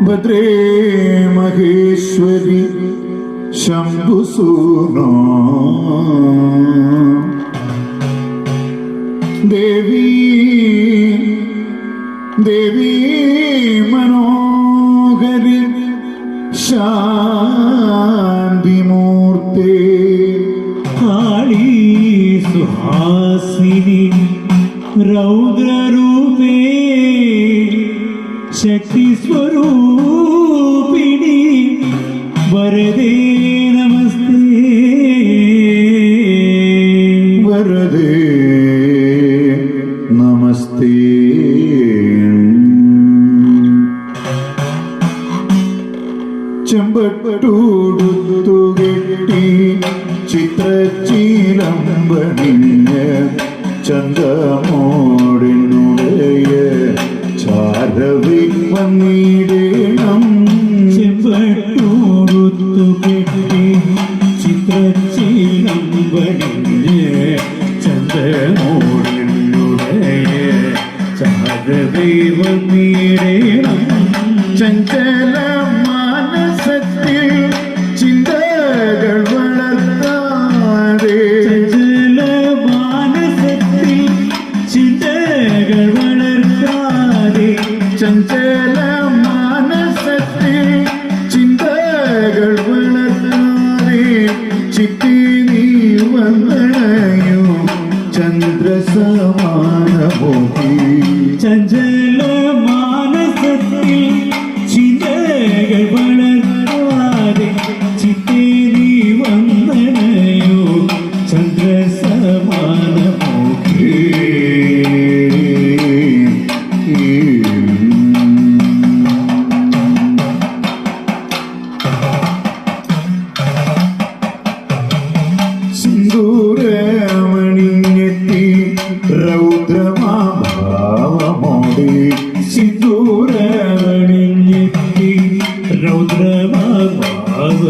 ഭദ്രേ മഹേശ്വരി ശംഭുസൂനോ ദേവി ദേവി മനോഹരി ശാന്തിമൂർത്തേ കാളീ സുഹാസിനി രൗദ്രരൂപേ ശക്തി സ്വരൂപിണി. വരദേ നമസ്തേ. വരദേ നമസ്തേ. ചെമ്പട്ടൂടുത്തു കെട്ടി ചിത്രച്ചീലം പണിഞ്ഞ് ചന്തമോടിനുടയ ചാരവി വന്നിടണം. നീടേണം ചഞ്ചല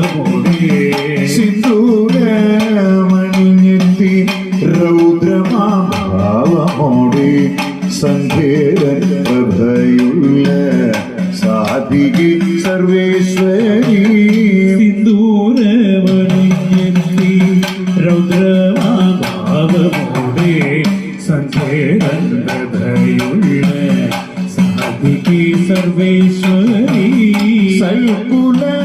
രൗദ്രമാഭാവമോടെ സിന്ദൂരമണിഞ്ഞെത്തി രൗദ്രമാഭാവമോടി സങ്കേതൻ പ്രഭയുള്ള സാധികി സർവേശ്വരി. സിന്ദൂരമണിഞ്ഞെത്തി രൗദ്രമാഭാവമോടെ സങ്കേതയുള്ള സാധികി സർവേശ്വരി. സൽകുലനദേ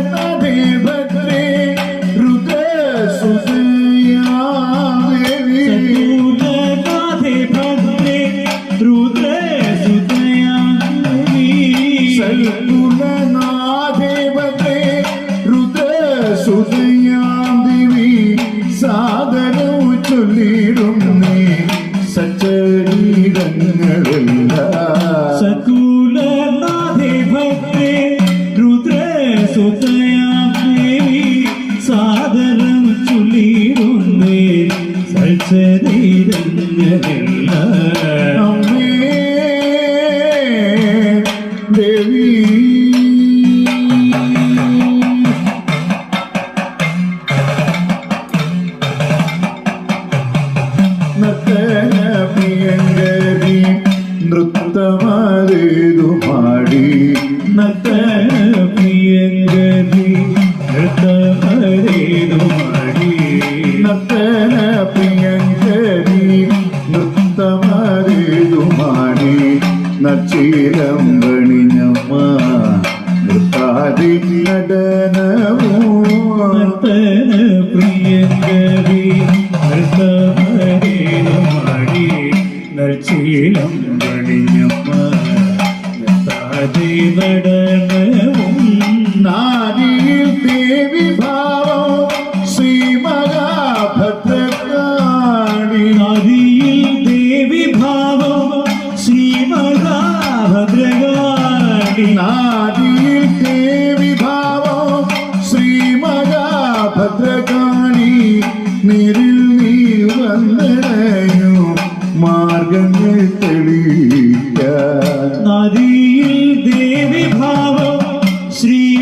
സച്ചരീരങ്ങളെല്ലാം സകൂലനാഥേ ഭദ്രേ രുദ്രസുതയാമി സാദരം ചൊല്ലിടുന്നേ സൽസരീരങ്ങളെല്ലാം നർത്തന പ്രിയങ്കരി നൃത്തമരേതു മടി നർച്ചീലം പണിഞ്ഞമ്മ നൃത്താതി നടനവും നാരിയിൽ ദേവി ഭാവം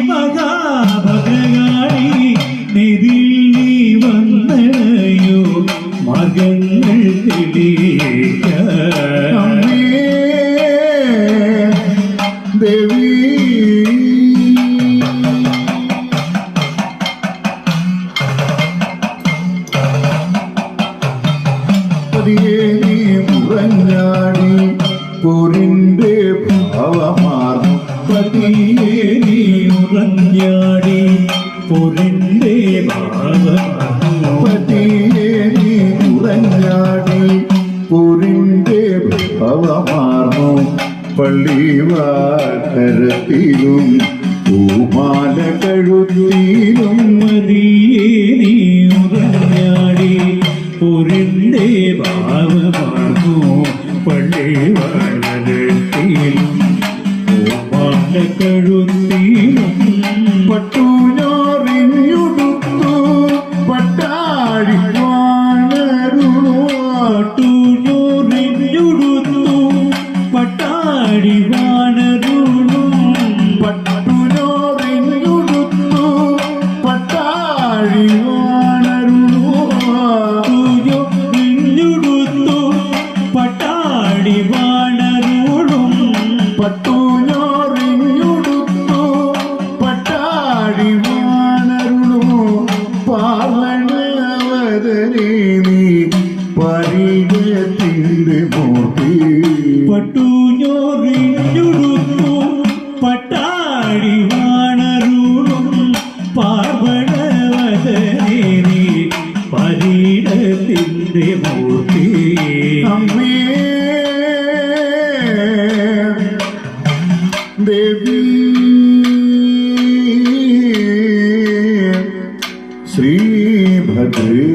മഹാഭഗാരി നെതിൽ നീ വന്നടയോ? മകങ്ങൾ ദേവി. പതിയേ നീ മുറഞ്ഞാടി. പോരിന്റെ ഭാവം രാതിയെ നീ ഉറഞ്ഞാടി പൊരിന്റെ ഭാവതിയെ നീ ഉറഞ്ഞാടി പൊരിന്റെ ഭാവമാർന്നു പള്ളിവാട്ടരത്തിലും പൂമാല കഴുത്തിലും മതിയെ നീ ഉറഞ്ഞാടി പൊരിന്റെ ഭാവമാർന്നു പള്ളിവാട്ടരത്തിലും വളരത്തിലും ഓമാല പട്ടു ഞോറിഞ്ഞുടുത്തു പട്ടാടി വാണറൂടും പാർവണവതനേരി പരീരത്തിന്റെ മൂർത്തി. അമ്മേ ദേവി ശ്രീ ഭദ്രേ